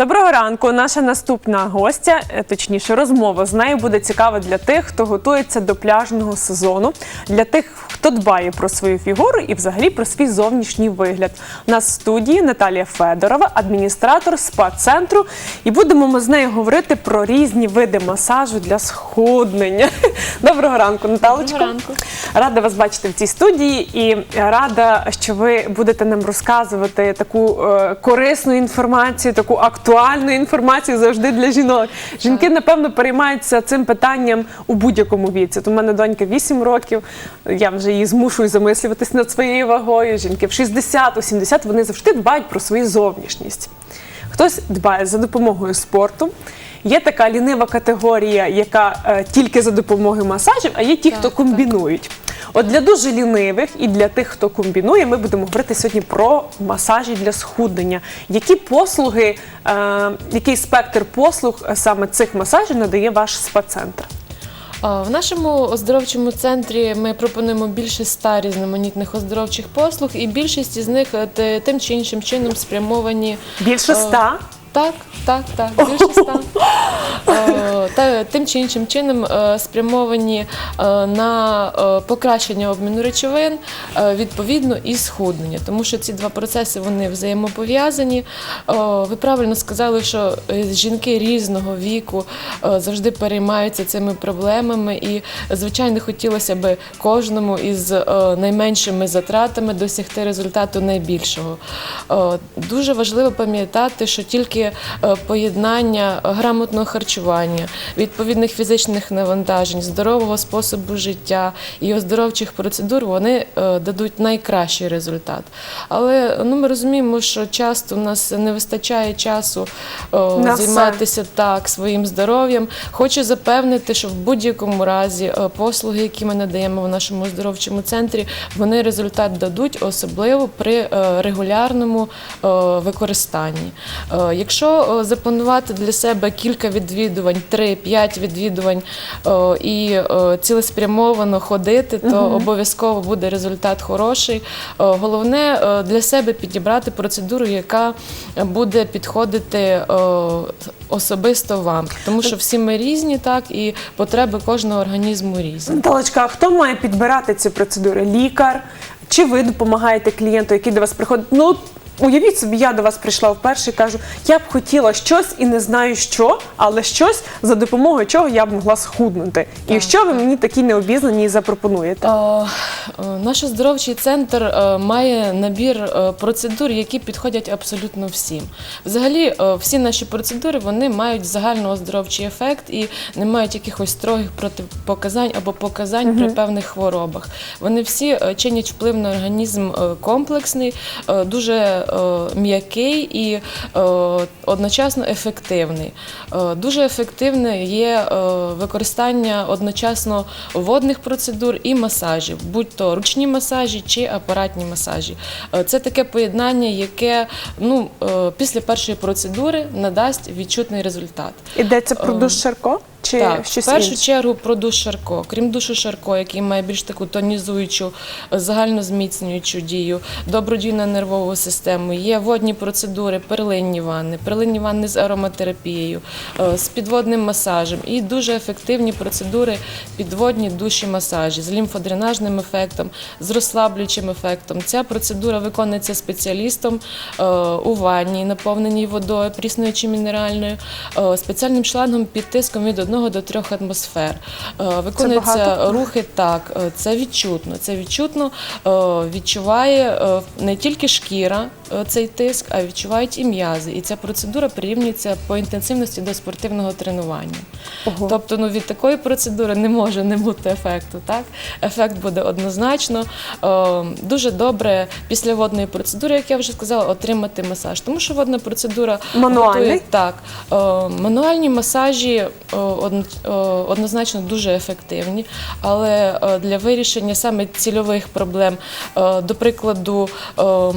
Доброго ранку. Наша наступна гостя, е, точніше, розмова з нею буде цікава для тих, хто готується до пляжного сезону, для тих, хто дбає про свою фігуру і взагалі про свій зовнішній вигляд. У нас в студії Наталія Федорова, адміністратор спа-центру. І будемо ми з нею говорити про різні види масажу для схуднення. Доброго ранку. Доброго ранку. Рада вас бачити в цій студії і рада, що ви будете нам розказувати таку е, корисну інформацію, таку актуальну інформацію завжди для жінок. Жінки, напевно, переймаються цим питанням у будь-якому віці. В мене донька 8 років, я вже її змушую замислюватись над своєю вагою. Жінки в 60, у 70 вони завжди дбають про свою зовнішність. Хтось дбає за допомогою спорту. Є така лінива категорія, яка е, тільки за допомогою масажів, а є ті, хто комбінують. От для дуже лінивих і для тих, хто комбінує, ми будемо говорити сьогодні про масажі для схуднення. Які послуги, е, який спектр послуг е, саме цих масажів надає ваш спа-центр? В нашому оздоровчому центрі ми пропонуємо більше ста різноманітних оздоровчих послуг, і більшість із них е, тим чи іншим чином спрямовані. Більше Е, ста? Так, так, так, більше ста. Та тим чи іншим чином е, спрямовані е, на е, покращення обміну речовин, відповідно і схуднення, тому що ці два процеси вони взаємопов'язані. Ви правильно сказали, що жінки різного віку завжди переймаються цими проблемами, і звичайно хотілося б кожному із найменшими затратами досягти результату найбільшого. Дуже важливо пам'ятати, що тільки е, поєднання грамотного харчування, відповідних фізичних навантажень, здорового способу життя і оздоровчих процедур вони е, дадуть найкращий результат. Але ну, ми розуміємо, що часто у нас не вистачає часу е, На все. займатися так своїм здоров'ям. Хочу запевнити, що в будь-якому разі послуги, які ми надаємо в нашому оздоровчому центрі, вони результат дадуть, особливо при регулярному використанні. Якщо е, запланувати для себе кілька відвідувань, 3-5 відвідувань е, і е, цілеспрямовано ходити, то обов'язково буде результат хороший. Головне для себе підібрати процедуру, яка буде підходити особисто вам, тому що всі ми різні, так і потреби кожного організму різні. Наталочка, а хто має підбирати ці процедури? Лікар? Чи ви допомагаєте клієнту, який до вас приходить? Ну, уявіть собі, я до вас прийшла вперше і кажу, я б хотіла щось і не знаю що, але щось, за допомогою чого я б могла схуднути. І Так, що ви мені такі необізнані запропонуєте? Е, е, Наш оздоровчий центр е, має набір е, процедур, які підходять абсолютно всім. Взагалі, е, всі наші процедури вони мають загальнооздоровчий ефект і не мають якихось строгих протипоказань або показань при певних хворобах. Вони всі е, чинять вплив на організм е, комплексний, е, дуже е, м'який і е, одночасно ефективний. Е, Дуже ефективне є е, використання одночасно водних процедур і масажів, будь то ручні масажі чи апаратні масажі. Е, Це таке поєднання, яке ну, е, після першої процедури надасть відчутний результат. Йдеться про душ Шарко? Чи Так, щось в першу інше? чергу про душ Шарко. Крім душу Шарко, який має більш таку тонізуючу, е, загальнозміцнюючу дію, добродію на нервову систему. Є водні процедури, перлинні ванни, перлинні ванни з ароматерапією, е, з підводним масажем і дуже ефективні процедури підводні душі масажі з лімфодренажним ефектом, з розслаблюючим ефектом. Ця процедура виконується спеціалістом е, у ванні, наповненій водою, прісною чи мінеральною, е, спеціальним шлангом під тиском від 1 до трьох атмосфер. Е, Виконуються рухи так, е, це відчутно. Це відчутно е, відчуває не тільки шкіра цей тиск, а відчувають і м'язи. І ця процедура прирівнюється по інтенсивності до спортивного тренування. Ого. Тобто, ну від такої процедури не може не бути ефекту. Так, ефект буде однозначно. Е, Дуже добре після водної процедури, як я вже сказала, отримати масаж, тому що водна процедура Мануальний? готує так. Е, Мануальні масажі е, е, однозначно дуже ефективні, але е, для вирішення саме цільових проблем, е, до прикладу, ем,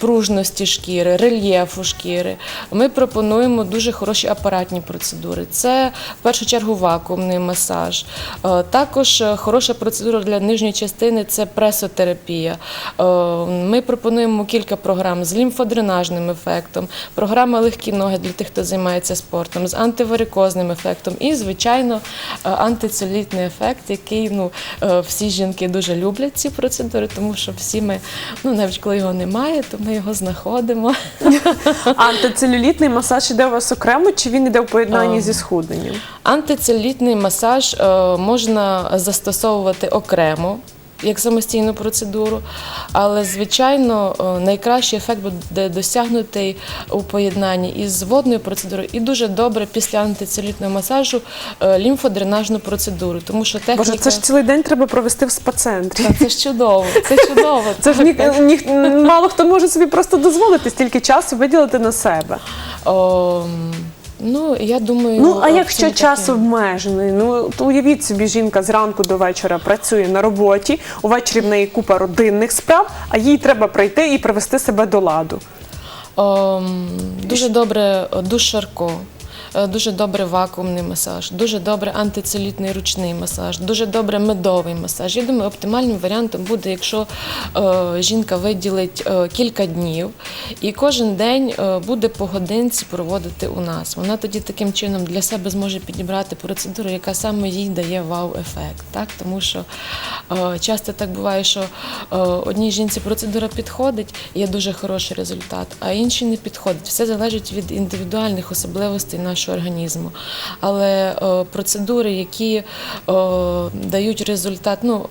пружності, пружності шкіри, рельєфу шкіри. Ми пропонуємо дуже хороші апаратні процедури. Це в першу чергу вакуумний масаж. Е, Також е, хороша процедура для нижньої частини це пресотерапія. Е, Ми пропонуємо кілька програм з лімфодренажним ефектом, програма легкі ноги для тих, хто займається спортом, з антиварикозним ефектом і, звичайно, антицелітний ефект, який ну, всі жінки дуже люблять ці процедури, тому що всі ми, ну навіть коли його немає, то ми його знаходимо. Антицелюлітний масаж іде у вас окремо, чи він іде в поєднанні зі схудненням? Антицелюлітний масаж е, можна застосовувати окремо. Як самостійну процедуру, але звичайно е, найкращий ефект буде досягнутий у поєднанні із водною процедурою, і дуже добре після антицелітного масажу е, лімфодренажну процедуру, тому що техніка Боже, це ж цілий день треба провести в спа-центрі. Це ж чудово, це чудово. Це ж ні, ні, мало хто може собі просто дозволити стільки часу виділити на себе. О, ну я думаю, Ну а е, якщо час обмежений, ну то уявіть собі, жінка зранку до вечора працює на роботі, увечері в неї купа родинних справ, а їй треба прийти і привести себе до ладу. О, дуже добре е, душ Шарко. Е, Дуже добре вакуумний масаж, дуже добре антицелітний ручний масаж, дуже добре медовий масаж. Я думаю, оптимальним варіантом буде, якщо е, жінка виділить е, кілька днів і кожен день буде по годинці проводити у нас. Вона тоді таким чином для себе зможе підібрати процедуру, яка саме їй дає вау-ефект. Так? Тому що часто так буває, що одній жінці процедура підходить, є дуже хороший результат, а іншій не підходить. Все залежить від індивідуальних особливостей нашого організму. Але е, процедури, які е, дають результат, ну.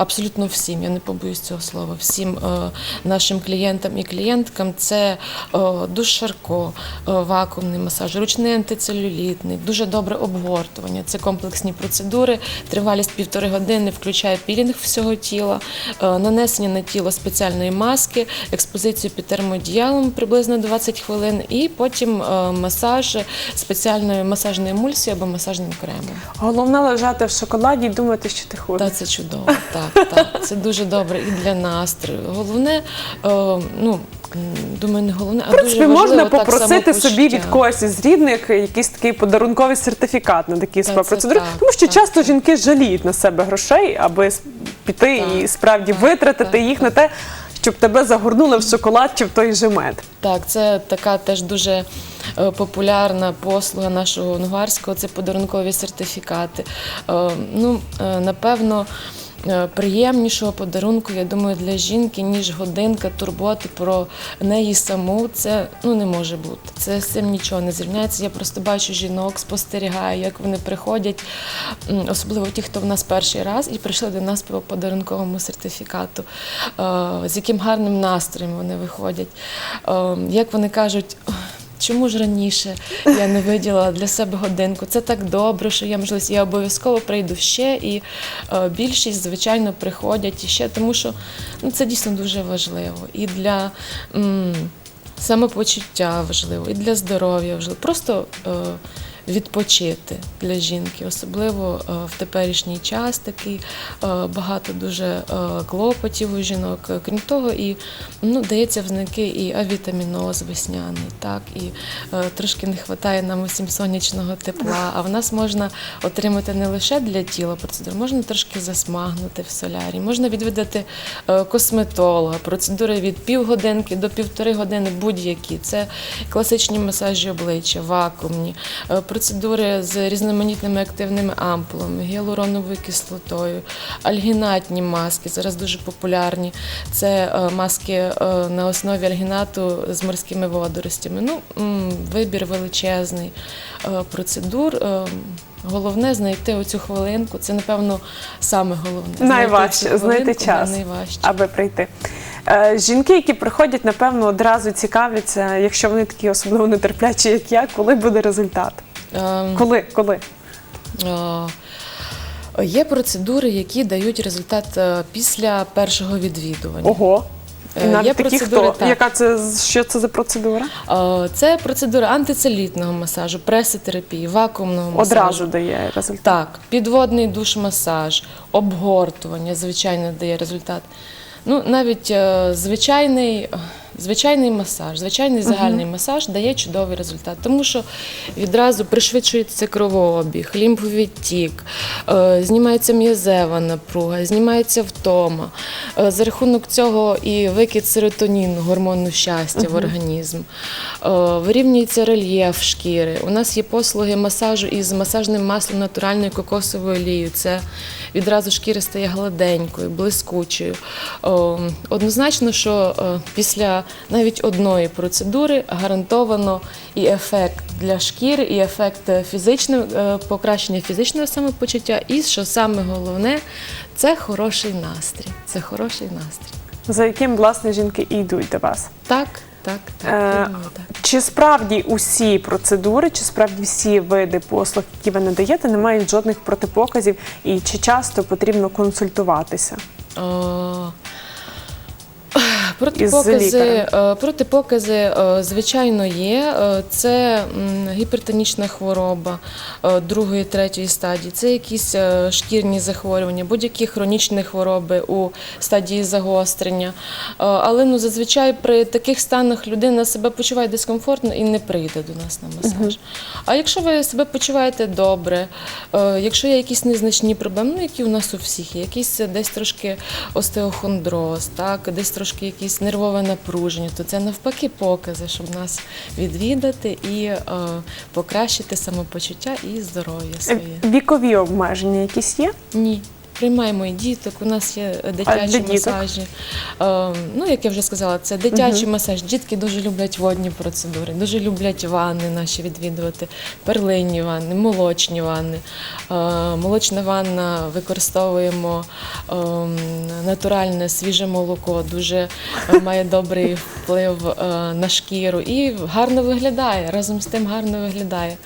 Абсолютно всім, я не побоюсь цього слова, всім е, нашим клієнтам і клієнткам це е, душ Шарко, е, вакуумний масаж, ручний антицелюлітний, дуже добре обгортування. Це комплексні процедури, тривалість півтори години, включає пілінг всього тіла, нанесення на тіло спеціальної маски, експозицію під термодіялом приблизно 20 хвилин, і потім масаж спеціальною масажною емульсією або масажним кремом. Головне лежати в шоколаді і думати, що ти ходиш. Так, це чудово. Так, так. Це дуже добре і для настрою. Головне, е, ну думаю, не головне, а В принципі, дуже можна важливо, так, попросити собі від когось із рідних якийсь такий подарунковий сертифікат на такі це спа-процедури. так, Тому що так, часто так. жінки жаліють на себе грошей, аби піти і справді так, витратити так, їх так. на те, щоб тебе загорнули в шоколад чи в той же мед. Так, це така теж дуже е, популярна послуга нашого нугарського, це подарункові сертифікати. Е, Ну, е, напевно. Е, Приємнішого подарунку, я думаю, для жінки, ніж годинка турботи про неї саму, це ну не може бути. Це з цим нічого не зрівняється. Я просто бачу жінок, спостерігаю, як вони приходять, особливо ті, хто в нас перший раз і прийшли до нас по подарунковому сертифікату, е, з яким гарним настроєм вони виходять. Е, Як вони кажуть. «Ох, Чому ж раніше я не виділила для себе годинку? Це так добре, що є можливість. Я обов'язково прийду ще, і е, більшість, звичайно, приходять іще, тому що ну, це дійсно дуже важливо. І для м, самопочуття важливо, і для здоров'я важливо. Просто е, відпочити для жінки, особливо е, в теперішній час такий е, багато дуже е, клопотів у жінок. Крім того, і ну, дається в знаки і авітаміноз весняний, так, і трошки не вистачає нам усім сонячного тепла. А в нас можна отримати не лише для тіла процедур, можна трошки засмагнути в солярі, можна відвідати косметолога, процедури від півгодинки до півтори години будь-які. Це класичні масажі обличчя, вакуумні, процедури з різноманітними активними ампулами, гіалуроновою кислотою, альгінатні маски, зараз дуже популярні. Це е, маски е, на основі альгінату з морськими водоростями. Ну, вибір величезний е, процедур. Головне знайти оцю хвилинку. Це, напевно, саме головне. Найважче знайти хвилинку, час, да, найважче. аби прийти. Жінки, які приходять, напевно, одразу цікавляться, якщо вони такі особливо нетерплячі, як я, коли буде результат? Ем, Коли? Коли? Е, Є процедури, які дають результат е, після першого відвідування. Ого. І Е, навіть такі, хто? так. Яка це, що це за процедура? Е, Це процедура антицелітного масажу, пресотерапії, вакуумного масажу. Одразу дає результат. Так, підводний душ-масаж, обгортування, звичайно, дає результат. Ну, навіть е, звичайний, е, Звичайний масаж, звичайний загальний масаж дає чудовий результат, тому що відразу пришвидшується кровообіг, лімфовідтік, е, знімається м'язева напруга, знімається втома. Е, За рахунок цього і викид серотоніну, гормону щастя в організм, Е, вирівнюється рельєф шкіри. У нас є послуги масажу із масажним маслом натуральною кокосовою олією. Це відразу шкіра стає гладенькою, блискучою. Однозначно, що після навіть одної процедури гарантовано і ефект для шкіри, і ефект е, фізичного е, покращення фізичного самопочуття, і що саме головне, це хороший настрій. Це хороший настрій. За яким власне жінки і йдуть до вас? Так, так, так. Е, іменно так. Чи справді усі процедури, чи справді всі види послуг, які ви надаєте, не мають жодних протипоказів, і чи часто потрібно консультуватися? Е, Протипокази, е, протипокази, е, звичайно, є. Е, Це гіпертонічна хвороба другої, третьої стадії, це якісь шкірні захворювання, будь-які хронічні хвороби у стадії загострення. Але ну, зазвичай при таких станах людина себе почуває дискомфортно і не прийде до нас на масаж. А якщо ви себе почуваєте добре, якщо є якісь незначні проблеми, ну які у нас у всіх є, якісь десь трошки остеохондроз, так, десь трошки якісь нервове напруження, то це навпаки покази, щоб нас відвідати і е, покращити самопочуття і здоров'я Е, своє. Вікові обмеження якісь є? Ні. Приймаємо і діток, у нас є дитячі для масажі. Е, ну, як я вже сказала, це дитячий масаж. Дітки дуже люблять водні процедури, дуже люблять ванни наші відвідувати, перлинні ванни, молочні ванни. Е, молочна ванна використовуємо е, натуральне свіже молоко, дуже е, має добрий вплив е, на шкіру і гарно виглядає. Разом з тим гарно виглядає.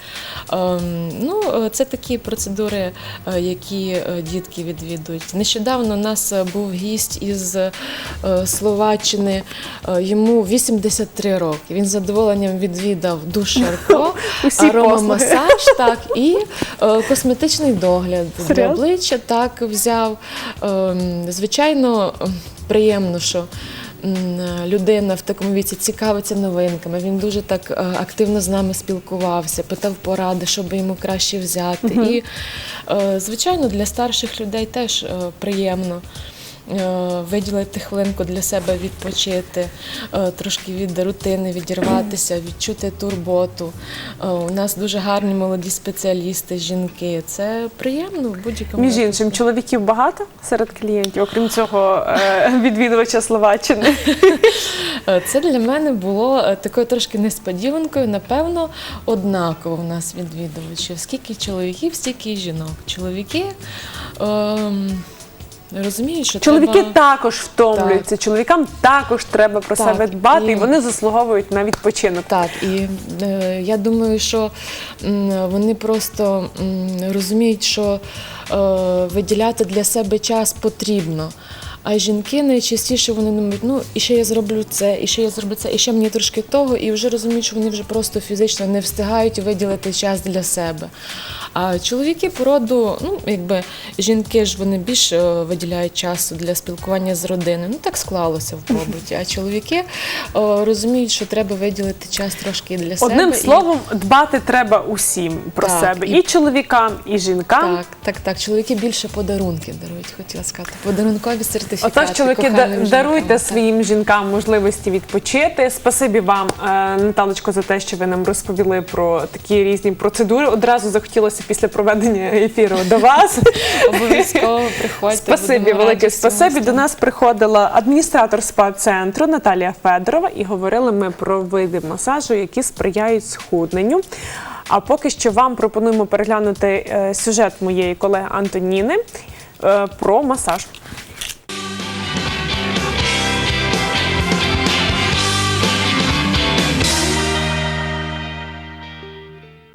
Е, ну, е, це такі процедури, е, які е, дітки відвідують. Нещодавно у нас е, був гість із е, Словаччини, е, йому 83 роки. Він з задоволенням відвідав душ Шарко, аромамасаж так, і косметичний догляд для обличчя так взяв. Ем, Звичайно, ем, приємно, що людина в такому віці цікавиться новинками. Він дуже так е, активно з нами спілкувався, питав поради, щоб йому краще взяти. І, е, звичайно, для старших людей теж е, приємно. Е, Виділити хвилинку для себе відпочити, е, трошки від рутини відірватися, відчути турботу. Е, У нас дуже гарні молоді спеціалісти, жінки. Це приємно в будь-якому Між іншим, чоловіків багато серед клієнтів, окрім цього відвідувача Словаччини. Це для мене було такою трошки несподіванкою. Напевно, однаково в нас відвідувачів. Скільки чоловіків, стільки і жінок. Чоловіки ем, розуміють, що Чоловіки треба... також втомлюються, чоловікам також треба про Так, себе дбати, і і- вони заслуговують на відпочинок. Так, і е, я думаю, що м, вони просто м, розуміють, що е, виділяти для себе час потрібно. А жінки найчастіше вони думають, ну і ще я зроблю це, і ще я зроблю це, і ще мені трошки того, і вже розуміють, що вони вже просто фізично не встигають виділити час для себе. А чоловіки по роду, ну якби жінки ж вони більш е, виділяють часу для спілкування з родиною. Ну так склалося в побуті. А чоловіки е, розуміють, що треба виділити час трошки для себе. Одним і- словом, дбати треба усім про Так, себе, і- і чоловікам, і жінкам. Так, так, так. Чоловіки більше подарунки дарують, хотіла сказати. Подарункові сертифікати. Отож, чоловіки, коханим даруйте своїм жінкам можливості відпочити. Спасибі вам, е, Наталочко, за те, що ви нам розповіли про такі різні процедури. Одразу захотілося після проведення ефіру до вас. Обов'язково приходьте. Спасибі, велике спасибі. До нас приходила адміністратор спа-центру Наталія Федорова і говорили ми про види масажу, які сприяють схудненню. А поки що вам пропонуємо переглянути е, сюжет моєї колеги Антоніни е, про масаж.